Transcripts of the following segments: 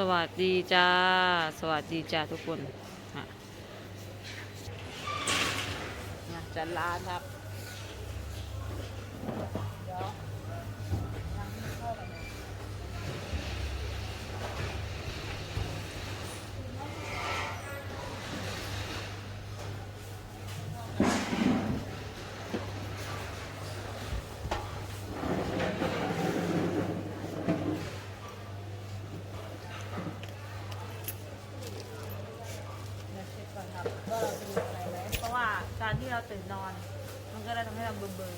สวัสดีจ้า สวัสดีจ้าทุกคนจะลาจัดร้านครับ เดี๋ยวยังไม่เข้าไปเลยเดี๋ยวเช็คก่อนครับว่าเราจะมีอะไรไหมเพราะว่าการ ที่เราตื่นนอน มันก็เลยทำให้เราเบื่อ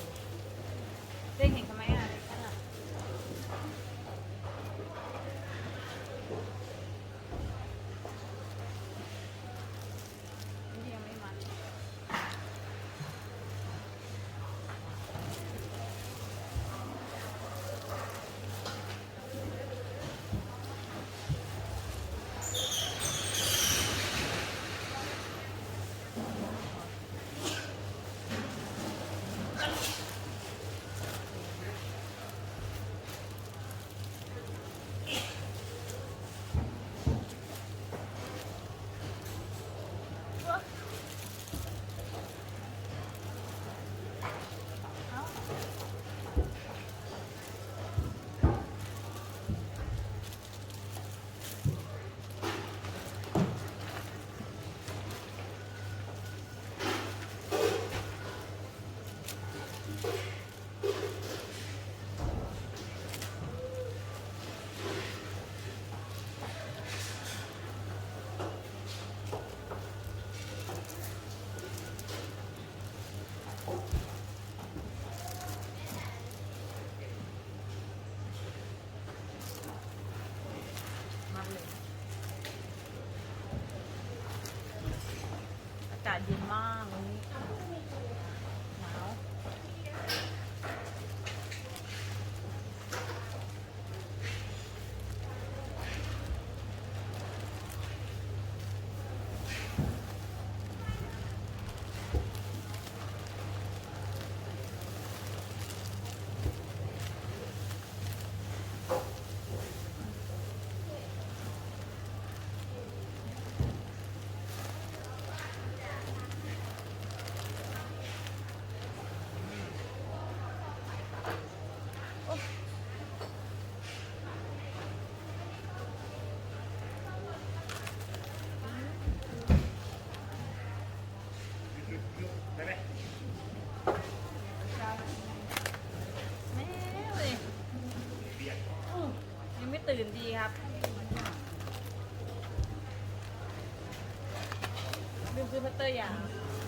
ลืมซื้อพัตเตอร์ยาง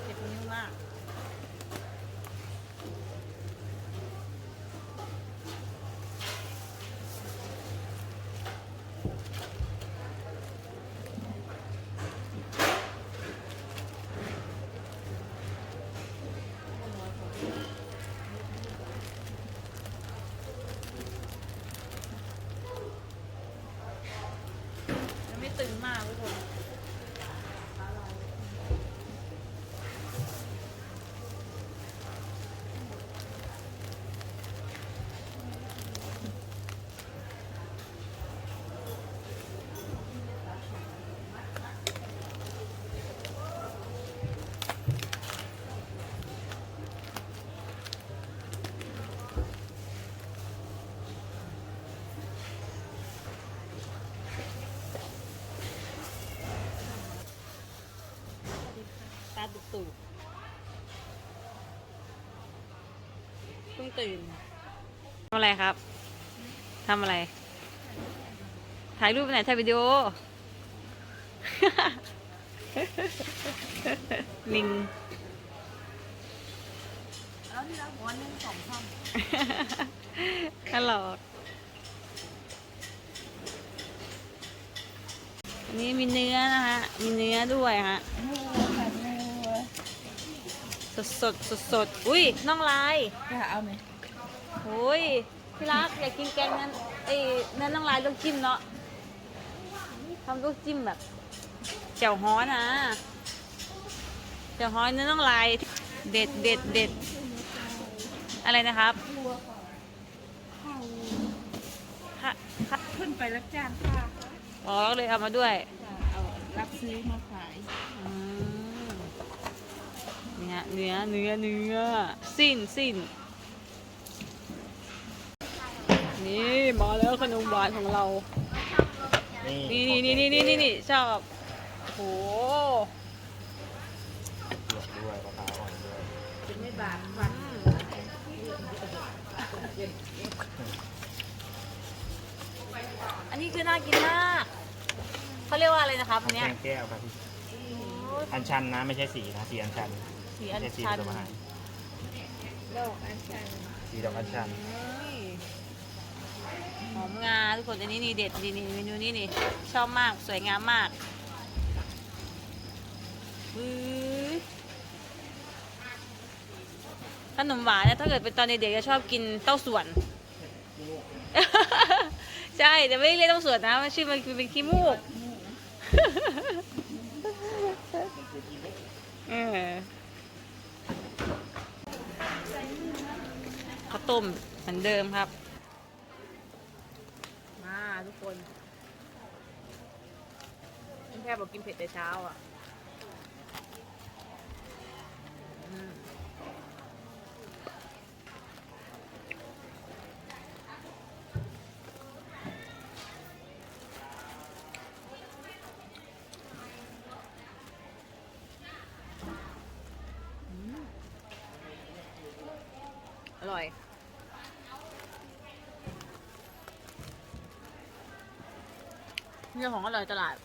เจ็บนิ้วมาก ยังไม่ตึงมากทุกคน ตาตุกตุกเพิ่ง ตื่นทำอะไรครับทำอะไร ถ่ายรูปไปไหนถ่ายวิดีโอ ลิงแล้วที่เราบอกว่านึ่งสองช่องตลอดอันนี้มีเนื้อนะฮะมีเนื้อด้วยฮะงูค่ะงู สดสดสดสดๆอุ้ยน้องลายจะเอาไหมโอ้ยพี่รักอยากกินแกงนั้นเอ้ยนั่นน้องลายต้องจิ้มเนาะทำต้องจิ้มแบบแจ่วฮ้อนนะแจ่วฮ้อนนั่นน้องลายเด็ดเด็ดเด็ดอะไรนะครับค่ะค่ะขึ้นไปรับจ้างค่ะอ๋ออ๋อก็เลยเอามาด้วย เอารับซื้อมาขายอืม เนี่ยเนื้อเนื้อเนื้อสิ้นสิ้นนี่มาแล้วขนมหวานของเรา นี่นี่นี่นี่นี่นี่ชอบโหเผือกด้วยมะพร้าวอ่อนด้วยจะไม่บาดฟันอันนี้คือน่ากินมากเขาเรียกว่าอะไรนะครับอันแกเนี้ยงแก้วครับพี่อัญชันนะไม่ใช่สีนะสีอัญชัน สีอัญไม่ใช่สีชันสมอาหารโลกอันชันสีดอกอัญชันหอมงาทุกคนอันนี้นี่เด็ดนี่นี่เมนูนี้นี่ชอบมากสวยงามมากอื้อขนมหวานเนี่ยถ้าเกิดเป็นตอนเด็กๆจะชอบกินเต้าส่วน ใช่แต่ไม่ได้เรียกเต้าส่วนนะมันชื่อมันคือเป็นขี้มูก เออ ข้าวต้มเหมือนเดิมครับ มาทุกคนแค่บอกกินเผ็ดแต่เช้าอะ ร่อยเรื่อของอร่อยตลาด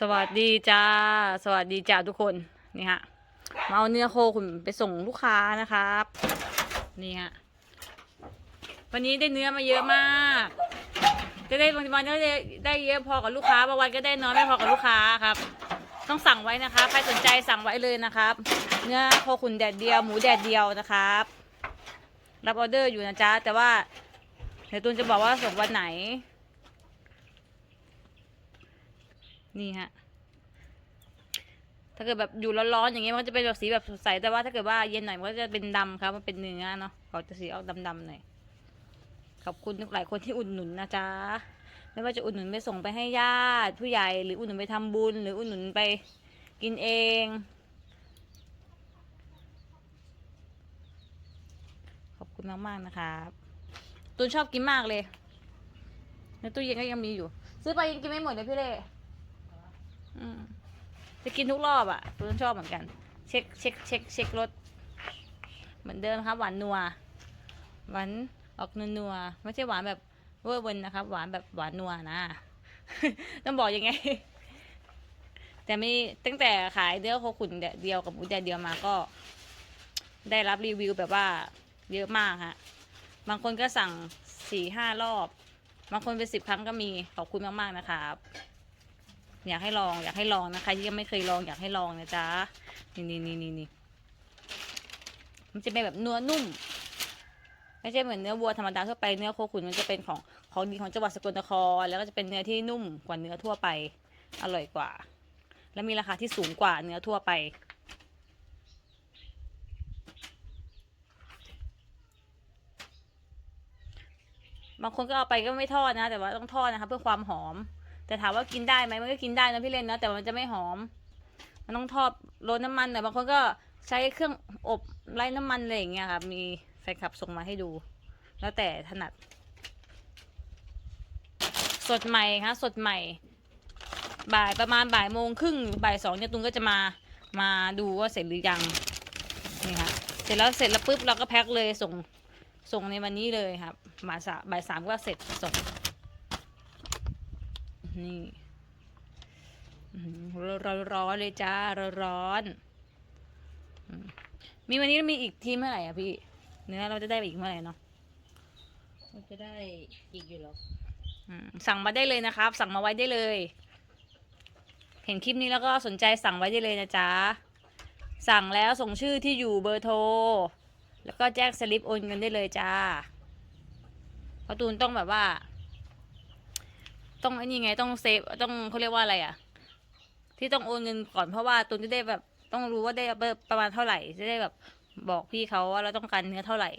สวัสดีจ้า สวัสดีจ้าทุกคน นี่ฮะ มาเอาเนื้อโคขุนไปส่งลูกค้านะครับ นี่ฮะ วันนี้ได้เนื้อมาเยอะมากจะได้บางวันก็ได้ได้เยอะพอกับลูกค้าบางวันก็ได้น้อยไม่พอกับลูกค้าครับ ต้องสั่งไว้นะคะ ใครสนใจสั่งไว้เลยนะครับ เนื้อโคขุนแดดเดียวหมูแดดเดียวนะครับ รับออเดอร์อยู่นะจ๊ะแต่ว่าเดี๋ยวตูนจะบอกว่าส่งวันไหน นี่ฮะ ถ้าเกิดแบบอยู่ร้อนๆอย่างเงี้ยมันก็จะเป็นแบบสีแบบสดใส แต่ว่าถ้าเกิดว่าเย็นหน่อยมันก็จะเป็นดำครับ มันเป็นเนื้อเนาะเขาจะสีออกดำๆหน่อย ขอบคุณทุกหลายคนที่อุดหนุนนะจ๊ะ ไม่ว่าจะอุดหนุนไปส่งไปให้ญาติ ผู้ใหญ่ หรืออุดหนุนไปทำบุญ หรืออุดหนุนไปกินเอง ขอบคุณมากๆนะครับตูนชอบกินมากเลยในตู้เย็นก็ยังมีอยู่ ซื้อไปยังกินไม่หมดเลยพี่เล่ จะกินทุกรอบอะ่ะตูนชอบเหมือนกัน เช็คเช็คเช็คเช็ครสเหมือนเดิมครับหวานนัวหวานออกนัวนัวๆไม่ใช่หวานแบบเวอร์เวนนะครับ หวานแบบหวานนัวนะต้องบอกยังไง แต่ไม่ตั้งแต่ขายเนื้อโคขุนเดียวกับหมูแดดเดียวมาก็ ได้รับรีวิวแบบว่าเยอะมากฮะบางคนก็สั่งสี่ห้ารอบ บางคนเป็นสิบครั้งก็มีขอบคุณมาก ๆ นะครับ อยากให้ลองอยากให้ลองนะคะที่ยังไม่เคยลองอยากให้ลองนะจ๊ะนี่นี่นี่นี่นี่มันจะเป็นแบบเนื้อนุ่มไม่ใช่เหมือนเนื้อวัวธรรมดาทั่วไปเนื้อโคขุนมันจะเป็นของของดีของจังหวัดสกลนคร แล้วก็จะเป็นเนื้อที่นุ่มกว่าเนื้อทั่วไป อร่อยกว่า และมีราคาที่สูงกว่าเนื้อทั่วไปบางคนก็เอาไปก็ไม่ทอดนะ แต่ว่าต้องทอดนะคะ เพื่อความหอม แต่ถามว่ากินได้ไหมมันก็กินได้นะพี่เล่นนะแต่มันจะไม่หอม มันต้องทอดโรยน้ำมันหน่อยบางคนก็ใช้เครื่องอบไร้น้ำมันอะไรอย่างเงี้ยครับมีแฟนคลับส่งมาให้ดู แล้วแต่ถนัด สดใหม่ค่ะสดใหม่ บ่ายประมาณบ่ายโมงครึ่งบ่ายสองเนี่ยตุนก็จะมามาดูว่าเสร็จหรือยังนี่ค่ะเสร็จแล้วเสร็จแล้วปุ๊บเราก็แพ็คเลยส่งส่งในวันนี้เลยครับบ่ายสามบ่ายสามก็เสร็จส่ง นี่ร้อนร้อนๆเลยจ้าร้อนๆอืมมีวันนี้มีอีกทีเมื่อไหร่อะพี่ เนื้อเราจะได้ไปอีกเมื่อไหร่เนาะมันจะได้อีกอยู่หรออืมสั่งมาได้เลยนะครับ สั่งมาไว้ได้เลย เห็นคลิปนี้แล้วก็สนใจสั่งไว้ได้เลยนะจ๊ะสั่งแล้วส่งชื่อที่อยู่เบอร์โทร แล้วก็แจ้งสลิปโอนเงินได้เลยจ้าเพราะตูนต้องแบบว่า ต้องไอ้นี่ไงต้องเซฟต้องเขาเรียกว่าอะไรอะ ที่ต้องโอนเงินก่อนเพราะว่าตูนจะได้แบบต้องรู้ว่าได้ประมาณเท่าไหร่จะได้แบบบอกพี่เขาว่าเราต้องการเนื้อเท่าไหร่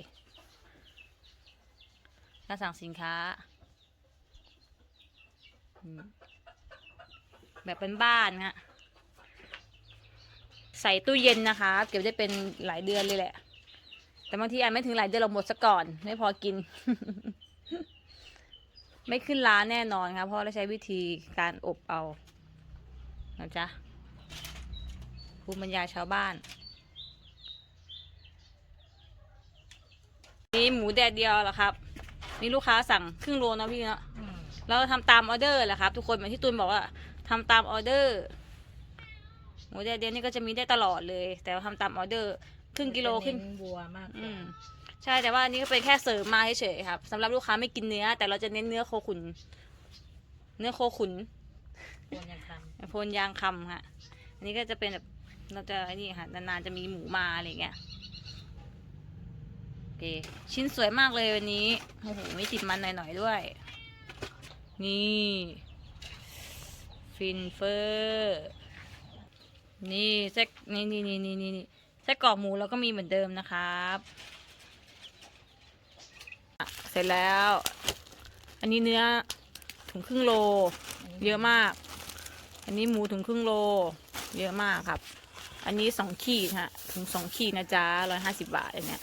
ถ้าสั่งสินค้า แบบเป็นบ้านฮะใส่ตู้เย็นนะคะ เก็บได้เป็นหลายเดือนเลยแหละ แต่บางทีอาจไม่ถึงหลายเดือนเราหมดซะก่อน ไม่พอกิน ไม่ขึ้นร้านแน่นอนครับเพราะเราใช้วิธีการอบเอานะจ๊ะภูมิปัญญาชาวบ้าน นี่หมูแดดเดียวเหรอครับนี่ลูกค้าสั่งครึ่งโลนะพี่เนาะเราทำตามออเดอร์แหละครับ ทุกคนเหมือนที่ตูนบอกว่าทำตามออเดอร์ หมูแดดเดียวนี่ก็จะมีได้ตลอดเลย แต่ว่าทำตามออเดอร์ครึ่งกิโลขึ้นจะเน้บัวมากกอืว่าม ใช่แต่ว่าอันนี้ก็เป็นแค่เสริมมาเฉยๆครับสำหรับลูกค้าไม่กินเนื้อ แต่เราจะเน้นเนื้อโคขุน เนื้อโคขุนควรยังทโพนยางคำค่ะอันนี้ก็จะเป็นแบบเราจะไอ้นี่ค่ะนานๆจะมีหมูมาอะไรอย่างเงี้ยโอเคชิ้นสวยมากเลยวันนี้โอ้โหมีติดมันหน่อยๆด้วย นี่ ฟินเฟอร์นี่แซกนี่นี่นี่นี่นี่ไส้กรอกหมูเราก็มีเหมือนเดิมนะครับอะ เสร็จแล้ว อันนี้เนื้อถุงครึ่งโล เยอะมาก อันนี้หมูถุงครึ่งโล เยอะมากครับ อันนี้สองขีดฮะถุงสองขีดนะจ๊ะร้อยห้าสิบบาทอันเนี้ย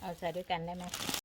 เอาใส่ด้วยกันได้ไหม